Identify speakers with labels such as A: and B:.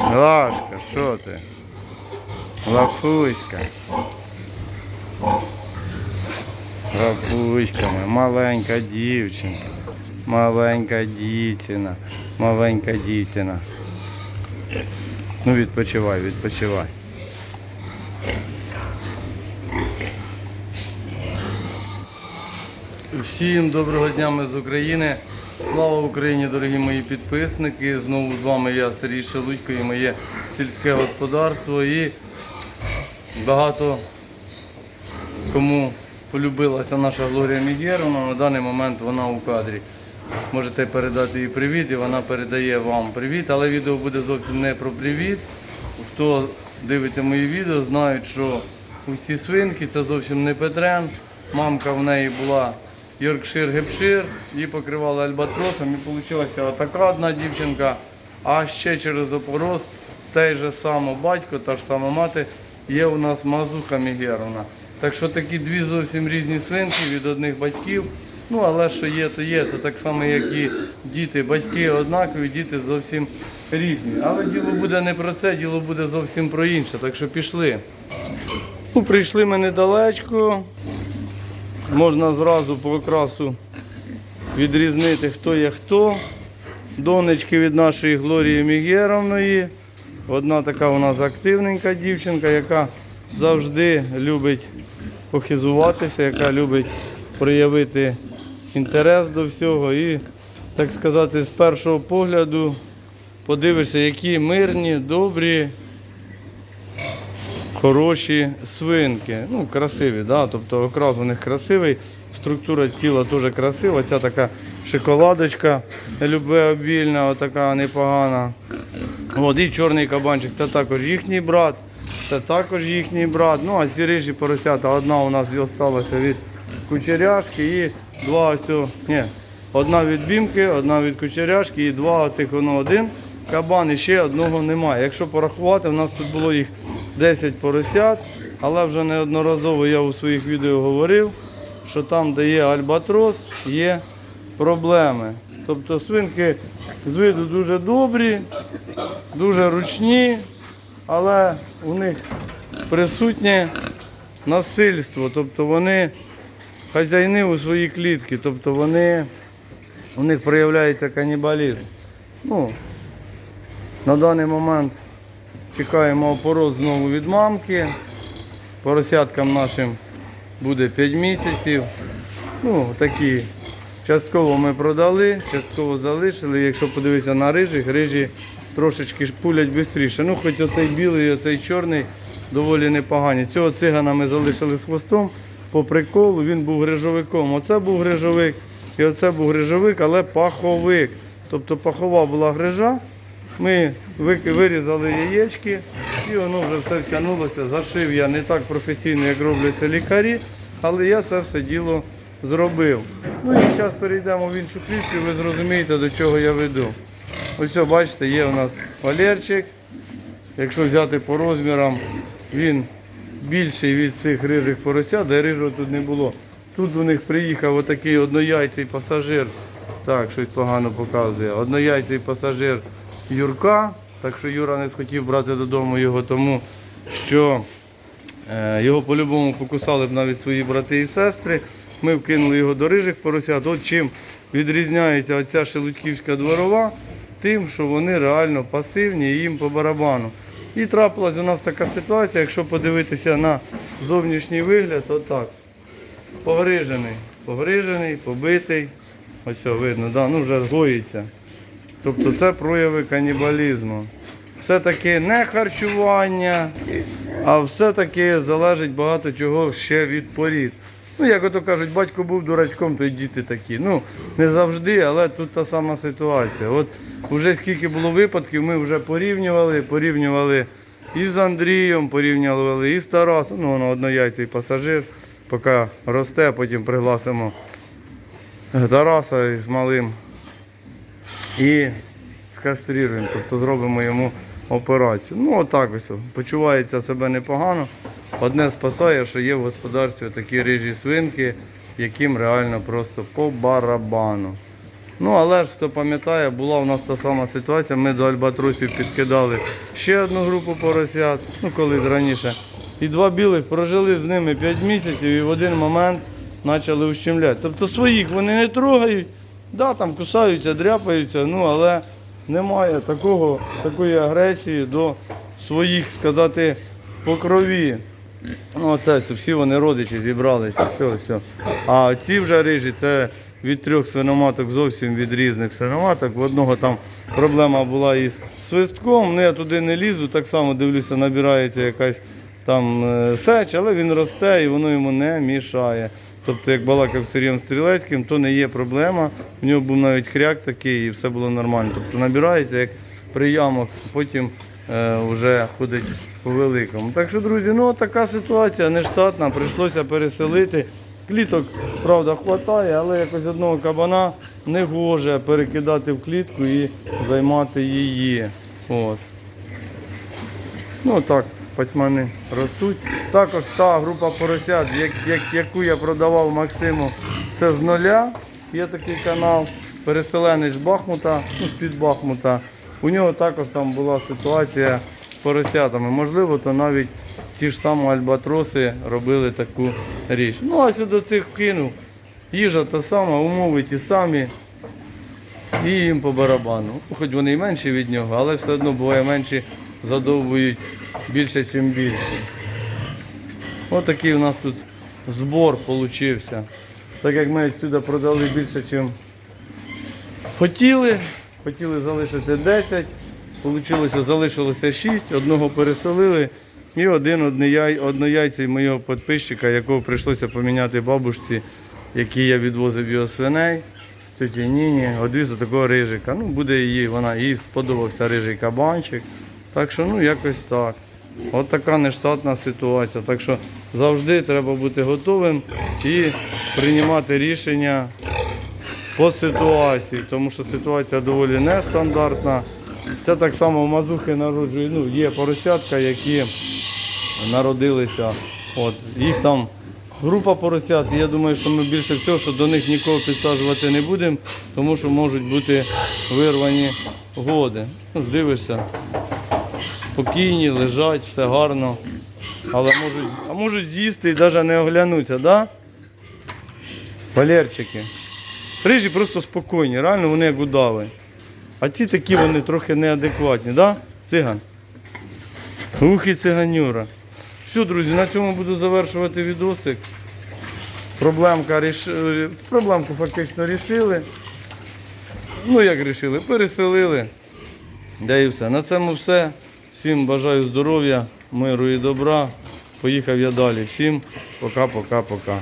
A: Лашка, що ти? Лапуська. Лапуська моя, маленька дівчинка. Маленька дівчина. Маленька дівчина. Ну відпочивай, відпочивай. Всім доброго дня ми з України. Слава Україні, дорогі мої підписники. Знову з вами я, Сергій Шелудько і моє сільське господарство. І багато кому полюбилася наша Глорія Мігєровна. На даний момент вона у кадрі. Можете передати їй привіт, і вона передає вам привіт, але відео буде зовсім не про привіт. Хто дивиться мої відео, знають, що усі свинки це зовсім не Петрен. Мамка в неї була Йоркшир Гепшир, її покривали альбатросом і вийшла така одна дівчинка, а ще через опороз той же саме батько, та ж сама мати, є у нас Мазуха Мігеровна. Так що такі дві зовсім різні свинки від одних батьків. Ну, але що є, то є. Це так само, як і діти. Батьки однакові, діти зовсім різні. Але діло буде не про це, діло буде зовсім про інше. Так що пішли. Ну, прийшли ми недалечко. Можна зразу по окрасу відрізнити, хто є хто. Донечки від нашої Глорії Мігєровної. Одна така у нас активненька дівчинка, яка завжди любить похизуватися, яка любить проявити інтерес до всього. І, так сказати, з першого погляду подивишся, які мирні, добрі, хороші свинки. Ну, красиві, да? тобто окрас у них красивий, структура тіла теж красива. Ця така шоколадочка любвеобільна, отака непогана. От, і чорний кабанчик, це також їхній брат, це також їхній брат. Ну, а ці рижі поросята, одна у нас залишилася від кучеряшки і два ось, ні, одна від бімки, одна від кучеряшки і два тих воно один кабан і ще одного немає. Якщо порахувати, у нас тут було їх 10 поросят, але вже неодноразово я у своїх відео говорив, що там, де є альбатрос, є проблеми. Тобто свинки з виду дуже добрі, дуже ручні, але у них присутнє насильство. Тобто вони хазяїни у своїй клітці, тобто вони, у них проявляється канібалізм. Ну, на даний момент чекаємо опорос знову від мамки. Поросяткам нашим буде 5 місяців. Ну, такі. Частково ми продали, частково залишили. Якщо подивитися на рижих, рижі трошечки пулять швидше. Ну, хоч оцей білий, оцей чорний доволі непогані. Цього цигана ми залишили з хвостом по приколу, він був грижовиком. Оце був грижовик і оце був грижовик, але паховик. Тобто пахова була грижа. Ми вирізали яєчки і воно вже все втягнулося. Зашив я не так професійно, як роблять це лікарі, але я це все діло зробив. Ну і зараз перейдемо в іншу клітку, ви зрозумієте, до чого я веду. Ось, бачите, є у нас Валерчик. Якщо взяти по розмірам, він більший від цих рижих поросят, де рижого тут не було. Тут у них приїхав отакий однояйцей пасажир. Так, щось погано показує. Однояйцей пасажир Юрка. Так що Юра не схотів брати додому його, тому що е, його по-любому покусали б навіть свої брати і сестри. Ми вкинули його до рижих поросят. От чим відрізняється оця шелудьківська дворова, тим, що вони реально пасивні і їм по барабану. І трапилась у нас така ситуація, якщо подивитися на зовнішній вигляд, то так. Погрижений, погрижений, побитий. Ось все видно, да, ну вже згоїться. Тобто це прояви канібалізму. Все-таки не харчування, а все-таки залежить багато чого ще від порід. Ну, як ото кажуть, батько був дурачком, то й діти такі. Ну, не завжди, але тут та сама ситуація. От вже скільки було випадків, ми вже порівнювали, порівнювали і з Андрієм, порівнювали і з Тарасом. Ну, воно однояйцей пасажир, поки росте, потім пригласимо Тараса із малим і скаструємо, тобто зробимо йому операцію. Ну, отак ось. Почувається себе непогано. Одне спасає, що є в господарстві такі рижі свинки, яким реально просто по барабану. Ну, але ж хто пам'ятає, була у нас та сама ситуація. Ми до альбатросів підкидали ще одну групу поросят, ну колись раніше. І два білих прожили з ними 5 місяців і в один момент почали ущемляти. Тобто своїх вони не трогають, да, там кусаються, дряпаються, ну але немає такого, такої агресії до своїх, сказати, по крові. Ну, оце всі вони родичі зібралися, все, все. А ці вже рижі, це від трьох свиноматок зовсім від різних свиноматок. В одного там проблема була із свистком, ну я туди не лізу, так само дивлюся, набирається якась там е, сеч, але він росте і воно йому не мішає. Тобто, як балакав з Сергієм Стрілецьким, то не є проблема. У нього був навіть хряк такий і все було нормально. Тобто набирається як при ямах, потім е, вже ходить по великому. Так що, друзі, ну така ситуація нештатна, прийшлося переселити. Кліток, правда, хватає, але якось одного кабана не гоже перекидати в клітку і займати її. От. Ну так, патьмани ростуть. Також та група поросят, як, як, яку я продавав Максиму, все з нуля. Є такий канал, переселенець з Бахмута, ну, з-під Бахмута. У нього також там була ситуація з поросятами. Можливо, то навіть ті ж самі альбатроси робили таку річ. Ну, а сюди цих вкинув. Їжа та сама, умови ті самі. І їм по барабану. Ну, Хоч вони і менші від нього, але все одно буває менші задовбують більше, ніж більше. Ось такий у нас тут збор получився. Так як ми відсюди продали більше, ніж хотіли. Хотіли залишити 10, Получилося, залишилося 6, одного переселили. І один однояй, однояйцей моєго підписчика, якого прийшлося поміняти бабушці, який я відвозив його свиней, тіті Ніні, одвіз до такого рижика. Ну, буде її, вона їй сподобався рижий кабанчик. Так що, ну, якось так. От така нештатна ситуація. Так що завжди треба бути готовим і приймати рішення по ситуації, тому що ситуація доволі нестандартна. Це так само Мазухи народжує. Ну, є поросятка, які народилися. От, їх там група поросят. Я думаю, що ми більше всього, що до них нікого підсаджувати не будемо, тому що можуть бути вирвані годи. Ну, дивишся, спокійні, лежать, все гарно. Але можуть, а можуть з'їсти і навіть не оглянуться, да? Валерчики. Рижі просто спокійні, реально вони як удави. А ці такі вони трохи неадекватні, да? Циган? Ух і циганюра. Все, друзі, на цьому буду завершувати відосик. Проблемка ріш... е, Проблемку фактично рішили. Ну як рішили? Переселили. Да і все. На цьому все. Всім бажаю здоров'я, миру і добра. Поїхав я далі. Всім пока-пока-пока.